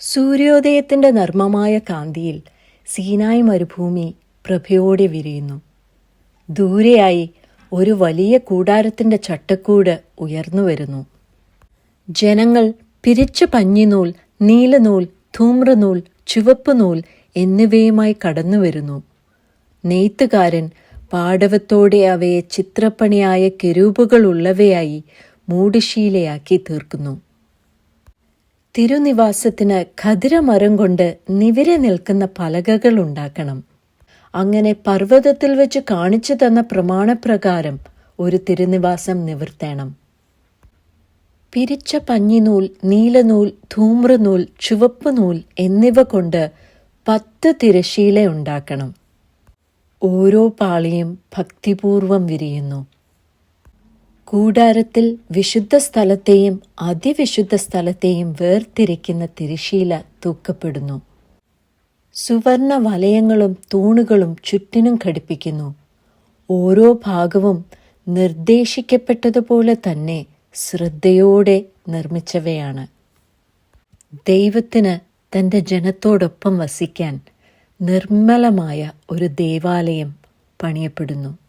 സൂര്യോദയത്തിന്റെ നർമ്മമായ കാന്തിയിൽ സീനായ് മരുഭൂമി പ്രഭയോടെ വിരിയുന്നു. ദൂരെയായി ഒരു വലിയ കൂടാരത്തിന്റെ ചട്ടക്കൂട് ഉയർന്നു വരുന്നു. ജനങ്ങൾ പിരിച്ച പഞ്ഞിനൂൽ നീലനൂൽ ധൂമ്രനൂൽ ചുവപ്പ് നൂൽ എന്നിവയുമായി കടന്നു വരുന്നു. നെയ്ത്തുകാരൻ പാടവത്തോടെ അവയെ ചിത്രപ്പണിയായ കെരൂപുകളുള്ളവയായി മൂടുശീലയാക്കി തീർക്കുന്നു. തിരുനിവാസത്തിന് ഖതിരമരം കൊണ്ട് നിവിരെ നിൽക്കുന്ന പലകകൾ ഉണ്ടാക്കണം. അങ്ങനെ പർവതത്തിൽ വെച്ച് കാണിച്ചു തന്ന പ്രമാണപ്രകാരം ഒരു തിരുനിവാസം നിവർത്തേണം. പിരിച്ച പഞ്ഞിനൂൽ നീലനൂൽ ധൂമ്രനൂൽ ചുവപ്പ് നൂൽ എന്നിവ കൊണ്ട് പത്ത് തിരശീല ഉണ്ടാക്കണം. ഓരോ പാളിയും ഭക്തിപൂർവം വിരിയുന്നു. കൂടാരത്തിൽ വിശുദ്ധ സ്ഥലത്തെയും അതിവിശുദ്ധ സ്ഥലത്തെയും വേർതിരിക്കുന്ന തിരശീല തൂക്കപ്പെടുന്നു. സുവർണ വലയങ്ങളും തൂണുകളും ചുറ്റിനും ഘടിപ്പിക്കുന്നു. ഓരോ ഭാഗവും നിർദ്ദേശിക്കപ്പെട്ടതുപോലെ തന്നെ ശ്രദ്ധയോടെ നിർമ്മിച്ചവയാണ്. ദൈവത്തിന് തന്റെ ജനത്തോടൊപ്പം വസിക്കാൻ നിർമ്മലമായ ഒരു ദേവാലയം പണിയപ്പെടുന്നു.